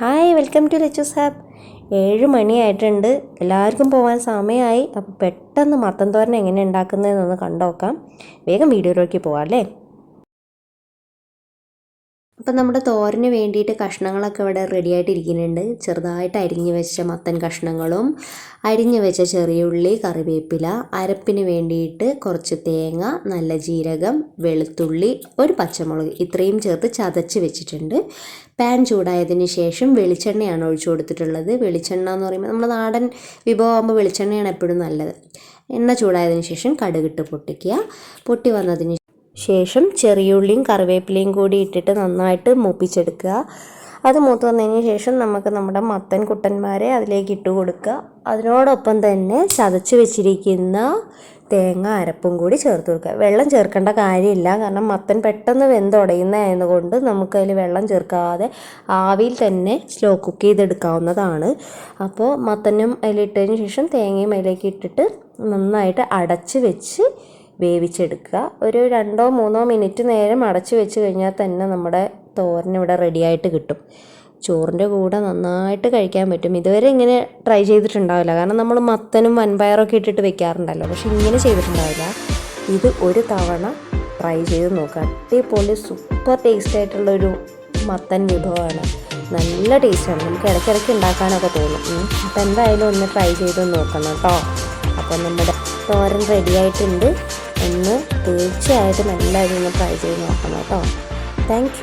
Hi welcome to Lachu's hub ഏഴ് മണിയായിട്ടുണ്ട്. എല്ലാവർക്കും പോകാൻ സമയമായി. അപ്പോൾ പെട്ടെന്ന് മത്തൻ തോരൻ എങ്ങനെ ഉണ്ടാക്കുന്നതെന്നൊന്ന് കണ്ടോക്കാം. വേഗം വീഡിയോയിലേക്ക് പോകാം അല്ലേ? അപ്പം നമ്മുടെ തോരന് വേണ്ടിയിട്ട് കഷ്ണങ്ങളൊക്കെ ഇവിടെ റെഡി ആയിട്ടിരിക്കുന്നുണ്ട് ചെറുതായിട്ട് അരിഞ്ഞു വെച്ച മത്തൻ കഷ്ണങ്ങളും അരിഞ്ഞു വെച്ച ചെറിയ ഉള്ളി കറിവേപ്പില അരപ്പിന് വേണ്ടിയിട്ട് കുറച്ച് തേങ്ങ നല്ല ജീരകം വെളുത്തുള്ളി ഒരു പച്ചമുളക് ഇത്രയും ചേർത്ത് ചതച്ച് വെച്ചിട്ടുണ്ട്. പാൻ ചൂടായതിന് ശേഷം വെളിച്ചെണ്ണയാണ് ഒഴിച്ചു കൊടുത്തിട്ടുള്ളത്. വെളിച്ചെണ്ണ എന്ന് പറയുമ്പോൾ നമ്മുടെ നാടൻ വിഭവമാകുമ്പോൾ വെളിച്ചെണ്ണയാണ് എപ്പോഴും നല്ലത്. എണ്ണ ചൂടായതിനു ശേഷം കടുകിട്ട് പൊട്ടിക്കുക. പൊട്ടി വന്നതിന് ശേഷം ചെറിയുള്ളിയും കറിവേപ്പിലയും കൂടി ഇട്ടിട്ട് നന്നായിട്ട് മൂപ്പിച്ചെടുക്കുക. അത് മൂത്ത് വന്നതിന് ശേഷം നമുക്ക് നമ്മുടെ മത്തൻ കുട്ടന്മാരെ അതിലേക്ക് ഇട്ട് കൊടുക്കുക. അതിനോടൊപ്പം തന്നെ ചതച്ച് വെച്ചിരിക്കുന്ന തേങ്ങ അരപ്പും കൂടി ചേർത്ത് കൊടുക്കുക. വെള്ളം ചേർക്കേണ്ട കാര്യമില്ല. കാരണം മത്തൻ പെട്ടെന്ന് വെന്തുടയുന്നതായതുകൊണ്ട് നമുക്കതിൽ വെള്ളം ചേർക്കാതെ ആവിയിൽ തന്നെ സ്ലോ കുക്ക് ചെയ്തെടുക്കാവുന്നതാണ്. അപ്പോൾ മത്തനും അതിലിട്ടതിന് ശേഷം തേങ്ങയും അതിലേക്ക് ഇട്ടിട്ട് നന്നായിട്ട് അടച്ച് വെച്ച് വേവിച്ചെടുക്കുക. ഒരു രണ്ടോ മൂന്നോ മിനിറ്റ് നേരം അടച്ചു വെച്ച് കഴിഞ്ഞാൽ തന്നെ നമ്മുടെ തോരൻ ഇവിടെ റെഡിയായിട്ട് കിട്ടും. ചോറിന്റെ കൂടെ നന്നായിട്ട് കഴിക്കാൻ പറ്റും. ഇതുവരെ ഇങ്ങനെ ട്രൈ ചെയ്തിട്ടുണ്ടാവില്ല. കാരണം നമ്മൾ മത്തനും വൻപയറൊക്കെ ഇട്ടിട്ട് വെക്കാറുണ്ടല്ലോ. പക്ഷെ ഇങ്ങനെ ചെയ്തിട്ടുണ്ടാവില്ല. ഇത് ഒരു തവണ ട്രൈ ചെയ്ത് നോക്കുക. അടിപൊളി സൂപ്പർ ടേസ്റ്റ് ആയിട്ടുള്ളൊരു മത്തൻ വിഭവമാണ്. നല്ല ടേസ്റ്റാണ് നമുക്ക് ഇടയ്ക്കിടയ്ക്ക് ഉണ്ടാക്കാനൊക്കെ തോന്നും. അപ്പോൾ എന്തായാലും ഒന്ന് ട്രൈ ചെയ്ത് നോക്കണം കേട്ടോ. അപ്പോൾ നമ്മുടെ തോരൻ റെഡി ആയിട്ടുണ്ട്. ഒന്ന് തീർച്ചയായിട്ടും എല്ലാവരും ഒന്ന് ട്രൈ ചെയ്ത് നോക്കണം കേട്ടോ. താങ്ക്